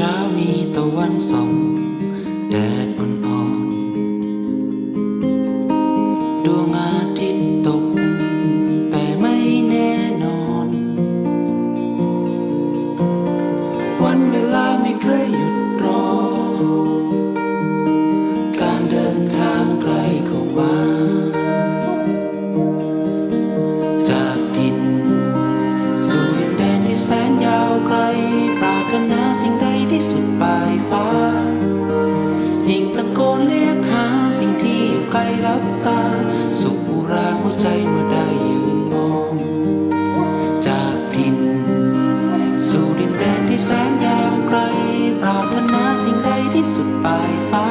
ะวันส่องแดดอ่อนๆดวงอาทิตย์ตก แต่ไม่แน่นอน วันเวลาไม่เคยหยุดรอ การเดินทางไกลข้ามาจากดิน สู่ดินแดนที่แสนยาวไกล ไกลรับตา สุขุราหัวใจเมื่อได้ยืนมอง จากทิน สู่ดินแดนที่แสนยาวไกลปรารถนาสิ่งใดที่สุดปลายฟ้า